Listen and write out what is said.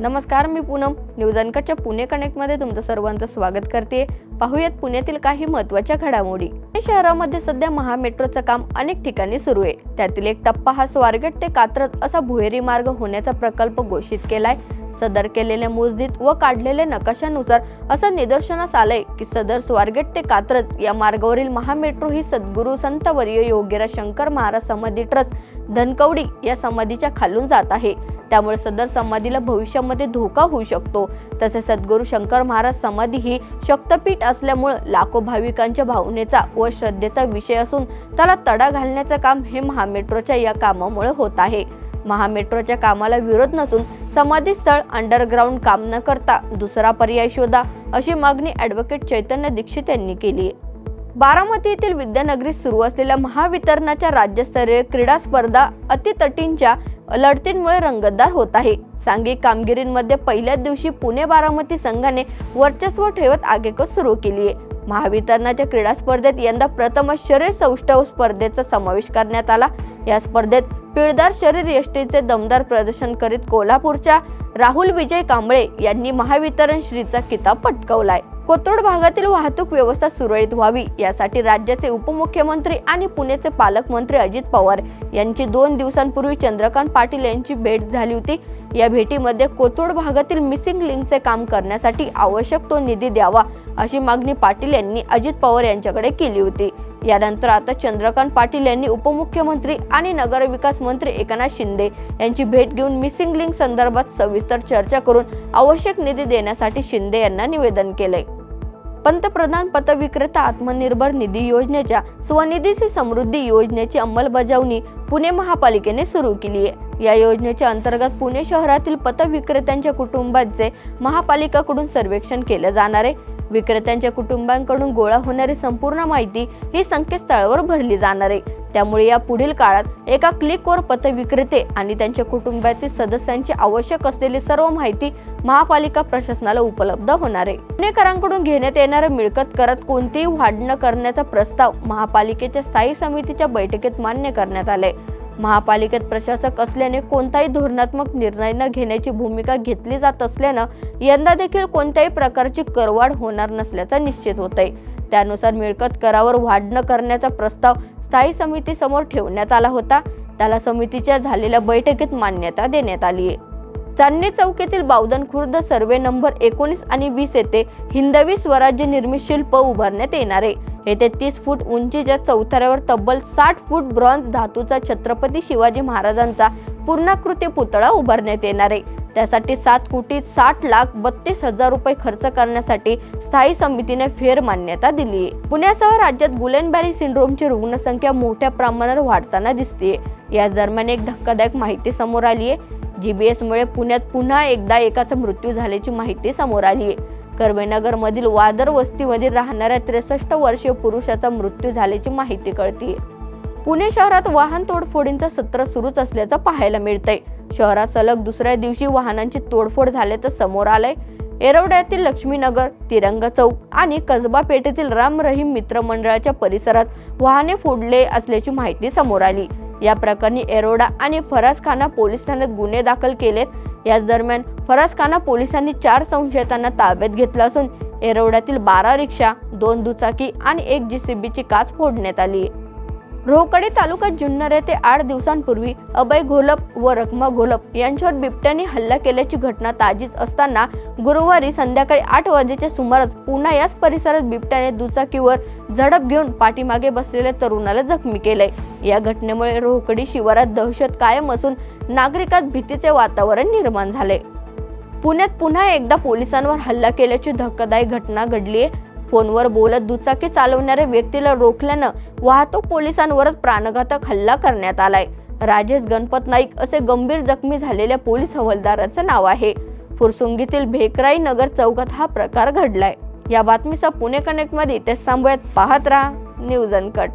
नमस्कार मी पूनम. न्यूज अनकटच्या पुणे कनेक्टमध्ये तुमचं सर्वांचं स्वागत करते. पाहूयात पुण्यातील काही महत्त्वाच्या घडामोडी. पुणे शहरामध्ये सध्या महामेट्रोचं काम अनेक ठिकाणी सुरू आहे. त्यातील एक टप्पा हा स्वारगेट ते कात्रज असा भुहेरी मार्ग होण्याचा प्रकल्प घोषित केलाय. सदर केलेल्या मोजदीत व काढलेल्या नकाशानुसार असं निदर्शनास आलंय की सदर स्वारगेट ते कात्रज या मार्गावरील महामेट्रो ही सद्गुरू संतवर्य योगेरा शंकर महाराज समाधी ट्रस्ट धनकवडी या समाधीच्या खालून जात आहे. त्यामुळे सदर समाधीला भविष्यामध्ये धोका होऊ शकतो. तसेच सद्गुरू शंकर महाराज समाधी ही शक्तपीठ असल्यामुळे लाखो भाविकांच्या भावनेचा व श्रद्धेचा विषय असून त्याला तडा घालण्याचं काम हे महामेट्रोच्या या कामामुळे होत आहे. महामेट्रोच्या कामाला विरोध नसून समाधी स्थळ अंडरग्राऊंड काम न करता दुसरा पर्याय शोधा अशी मागणी ॲडव्होकेट चैतन्य दीक्षित यांनी केली आहे. बारामती येथील विद्यानगरीत सुरू असलेल्या महावितरणाच्या राज्यस्तरीय क्रीडा स्पर्धा अतितटींच्या लढतींमुळे रंगतदार होत आहे. सांघिक कामगिरीमध्ये पहिल्याच दिवशी पुणे बारामती संघाने वर्चस्व ठेवत आगेकूच सुरू केली आहे. महावितरणाच्या क्रीडा स्पर्धेत यंदा प्रथमच शरीर सौष्ठव स्पर्धेचा समावेश करण्यात आला. या स्पर्धेत पिळदार शरीर यष्टीचे दमदार प्रदर्शन करीत कोल्हापूरच्या राहुल विजय कांबळे यांनी महावितरण श्रीचा किताब पटकवलाय. कोथरूड भागातील वाहतूक व्यवस्था सुरळीत व्हावी. यासाठी राज्याचे उपमुख्यमंत्री आणि पुण्याचे पालकमंत्री अजित पवार यांची दोन दिवसांपूर्वी चंद्रकांत पाटील यांची भेट झाली होती. या भेटीमध्ये कोथरूड भागातील मिसिंग लिंकचे काम करण्यासाठी आवश्यक तो निधी द्यावा अशी मागणी पाटील यांनी अजित पवार यांच्याकडे केली होती. यानंतर आता चंद्रकांत पाटील यांनी उपमुख्यमंत्री आणि नगरविकास मंत्री एकनाथ शिंदे यांची भेट घेऊन मिसिंग लिंक संदर्भात सविस्तर चर्चा करून आवश्यक निधी देण्यासाठी शिंदे यांना निवेदन केलंय पंतप्रधान पतविक्रेता आत्मनिर्भर निधी योजनेच्या स्वनिधीशी समृद्धी योजनेची अंमलबजावणी पुणे महापालिकेने सुरू केली आहे. या योजनेच्या अंतर्गत पुणे शहरातील पतविक्रेत्यांच्या कुटुंबाचे महापालिकाकडून सर्वेक्षण केलं जाणार आहे. विक्रेत्यांच्या कुटुंबांकडून गोळा होणारी संपूर्ण माहिती ही संकेतस्थळावर भरली जाणार आहे. त्यामुळे या पुढील काळात एका क्लिकवर पतविक्रेते आणि त्यांच्या कुटुंबातील सदस्यांची आवश्यक असलेली सर्व माहिती महापालिका प्रशासनाला उपलब्ध होणार आहे. पुणेकरांकडून घेण्यात येणाऱ्या मिळकत करात कोणतीही वाढणं करण्याचा प्रस्ताव महापालिकेच्या स्थायी समितीच्या बैठकीत मान्य करण्यात आले महापालिकेत प्रशासक असल्याने कोणताही धोरणात्मक निर्णय न घेण्याची भूमिका घेतली जात असल्यानं यंदा देखील कोणत्याही प्रकारची करवाढ होणार नसल्याचं निश्चित होत आहे त्यानुसार मिळकत करावर वाढणं करण्याचा प्रस्ताव स्थायी समितीसमोर ठेवण्यात आला होता. त्याला समितीच्या झालेल्या बैठकीत मान्यता देण्यात आली आहे चांदणी चौकीतील बावधन खुर्द सर्वे नंबर एकोणीस आणि वीस येथे हिंदवी स्वराज्य निर्मित शिल्प उभारण्यात येणार आहे. येथे तीस फूट उंचीच्या चौथऱ्यावर तब्बल साठ फूट ब्रॉन्झ धातूचा छत्रपती शिवाजी महाराजांचा पूर्णाकृती पुतळा उभारण्यात येणार आहे. त्यासाठी सात कोटी साठ लाख बत्तीस हजार रुपये खर्च करण्यासाठी स्थायी समितीने फेर मान्यता दिली आहे. पुण्यासह राज्यात गुलेनबॅरी सिंड्रोमची रुग्णसंख्या मोठ्या प्रमाणावर वाढताना दिसते याच दरम्यान एक धक्कादायक माहिती समोर आली आहे. जी बी एसमुळे पुण्यात पुन्हा एकदा एकाचा मृत्यू झाल्याची माहिती समोर आली आहे. कर्वेनगरमधील वादर वस्तीमधील राहणाऱ्या त्रेसष्ट वर्षीय पुरुषाचा मृत्यू झाल्याची माहिती कळतीये. पुणे शहरात वाहन तोडफोडींचा सत्र सुरूच असल्याचं पाहायला मिळतंय. शहरात सलग दुसऱ्या दिवशी वाहनांची तोडफोड झाल्याचं समोर आलंय. येरवड्यातील लक्ष्मीनगर तिरंगा चौक आणि कसबा पेठेतील राम रहीम मित्र मंडळाच्या परिसरात वाहने फोडले असल्याची माहिती समोर आली. या प्रकरणी एरोडा आणि फरासखाना पोलीस ठाण्यात गुन्हे दाखल केलेत. याच दरम्यान फरासखाना पोलिसांनी चार संशयितांना ताब्यात घेतलं असून एरोड्यातील बारा रिक्षा दोन दुचाकी आणि एक जीसीबीची काच फोडण्यात आली. रोहकडे तालुक्यात जुन्नर येथे आठ दिवसांपूर्वी अभय घोलप व रखमा घोलप यांच्यावर बिबट्याने हल्ला केल्याची घटना ताजीच असताना गुरुवारी संध्याकाळी आठ वाजेच्या सुमारास पुन्हा याच परिसरात बिबट्याने दुचाकीवर झडप घेऊन पाठीमागे बसलेल्या तरुणाला जखमी केलंय या घटनेमुळे रोहकडी शिवारात दहशत कायम असून नागरिकात भीतीचे वातावरण निर्माण झाले. पुण्यात पुन्हा एकदा पोलिसांवर हल्ला केल्याची धक्कादायक घटना घडली आहे फोनवर बोलत दुचाकी चालवणाऱ्या व्यक्तीला रोखल्यानं वाहतूक पोलिसांवरच प्राणघातक हल्ला करण्यात आलाय. राजेश गणपत नाईक असे गंभीर जखमी झालेल्या पोलीस हवालदाराचं नाव आहे. फुरसुंगीतील भेकराई नगर चौकात हा प्रकार घडलाय. या बातमीचा पुणे कनेक्टमध्ये ते थांबूयात पाहत राहा. News Uncut.